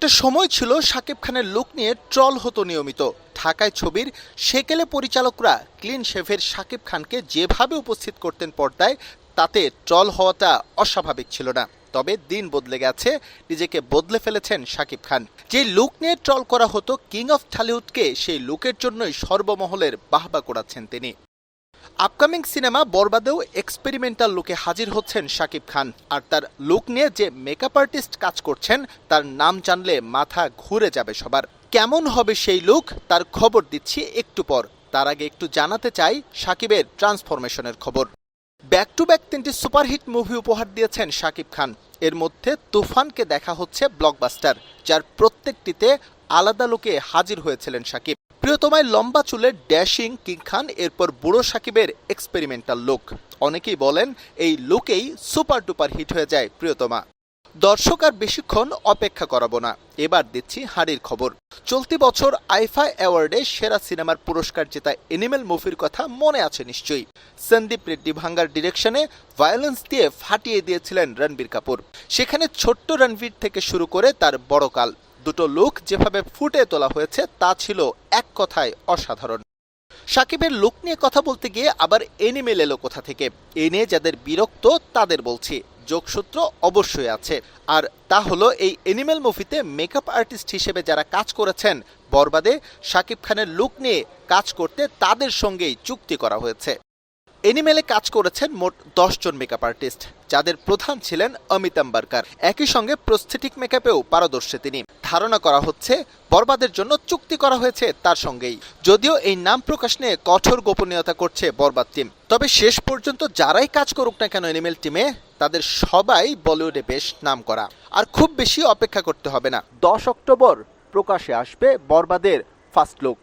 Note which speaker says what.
Speaker 1: একটা সময় ছিল শাকিব খানের লুক নিয়ে ট্রল হতো নিয়মিত। ঢাকায় ছবির সেকেলে পরিচালকরা ক্লিন শেভের শাকিব খানকে যেভাবে উপস্থিত করতেন পর্দায়, তাতে ট্রল হওয়াটা অস্বাভাবিক ছিল না। তবে দিন বদলে গেছে, নিজেকে বদলে ফেলেছেন শাকিব খান। যে লুক নিয়ে ট্রল করা হতো কিং অফ ঠালিউডকে সেই লুকের জন্যই সর্বমহলের বাহবা করাচ্ছেন তিনি। আপকামিং সিনেমা বরবাদেও এক্সপেরিমেন্টাল লুকে হাজির হচ্ছেন শাকিব খান। আর তার লুক নিয়ে যে মেকআপ আর্টিস্ট কাজ করছেন, তার নাম জানলে মাথা ঘুরে যাবে সবার। কেমন হবে সেই লুক তার খবর দিচ্ছি একটু পর। তার আগে একটু জানাতে চাই শাকিবের ট্রান্সফরমেশনের খবর। ব্যাক টু ব্যাক তিনটি সুপারহিট মুভি উপহার দিয়েছেন শাকিব খান। এর মধ্যে তুফানকে দেখা হচ্ছে ব্লকবাস্টার যার প্রত্যেকটিতে আলাদা লোকে হাজির হয়েছিলেন শাকিব। প্রিয়তমায় লম্বা চুলের ড্যাশিং কিং খান, এরপর বুড়ো সাকিবের এক্সপেরিমেন্টাল লুক অনেকেই বলেন এই লুকেই সুপার ডুপার হিট হয়ে যায় প্রিয়তমা। দর্শক আর বেশিক্ষণ অপেক্ষা করাবো না। এবার দিচ্ছি হাড়ির খবর। চলতি বছর আইফা অ্যাওয়ার্ডে সেরা সিনেমার পুরস্কার জেতা এনিমেল মুভির কথা মনে আছে নিশ্চয়ই। সন্দীপ রেড্ডি ভাঙ্গার ডিরেকশনে ভায়োলেন্স দিয়ে ফাটিয়ে দিয়েছিলেন রণবীর কাপুর। সেখানে ছোট্ট রণবীর থেকে শুরু করে তার বড় কাল। দুটো লুক যেভাবে ফুটে তোলা হয়েছে, তা ছিল এক কথায় অসাধারণ। সাকিবের লুক নিয়ে কথা বলতে গিয়ে আবার এনিমেল এলো কোথা থেকে? এ নিয়ে যাদের বিরক্ত, তাদের বলছি, যোগসূত্র অবশ্যই আছে। আর তা হলো এই এনিমেল মুভিতে মেকআপ আর্টিস্ট হিসেবে যারা কাজ করেছেন, বরবাদে শাকিব খানের লুক নিয়ে কাজ করতে তাদের সঙ্গেই চুক্তি করা হয়েছে। এনিমেলে কাজ করেছেন মোট দশজন মেকআপ আর্টিস্ট যাদের প্রধান ছিলেন অমিত একই সঙ্গে প্রস্থেটিক মেকআপেও পারদর্শী তিনি। ধারণা করা হচ্ছে, বরবাদের জন্য চুক্তি করা হয়েছে তার সঙ্গেই। যদিও এই নাম প্রকাশ নিয়ে কঠোর গোপনীয়তা করছে বরবাদ টিম তবে শেষ পর্যন্ত যারাই কাজ করুক না কেন এনিমেল টিমে তাদের সবাই বলিউডে বেশ নাম করা আর খুব বেশি অপেক্ষা করতে হবে না। দশ অক্টোবর প্রকাশে আসবে বরবাদের ফার্স্ট লুক